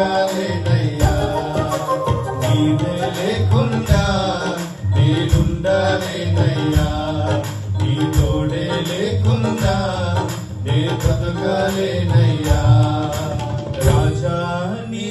బ్రతుకాలేనయ్యా నీవే లేకుండా నేనుండాలేనయ్యా నీ తోడే లేకుండా నే రాజా నీ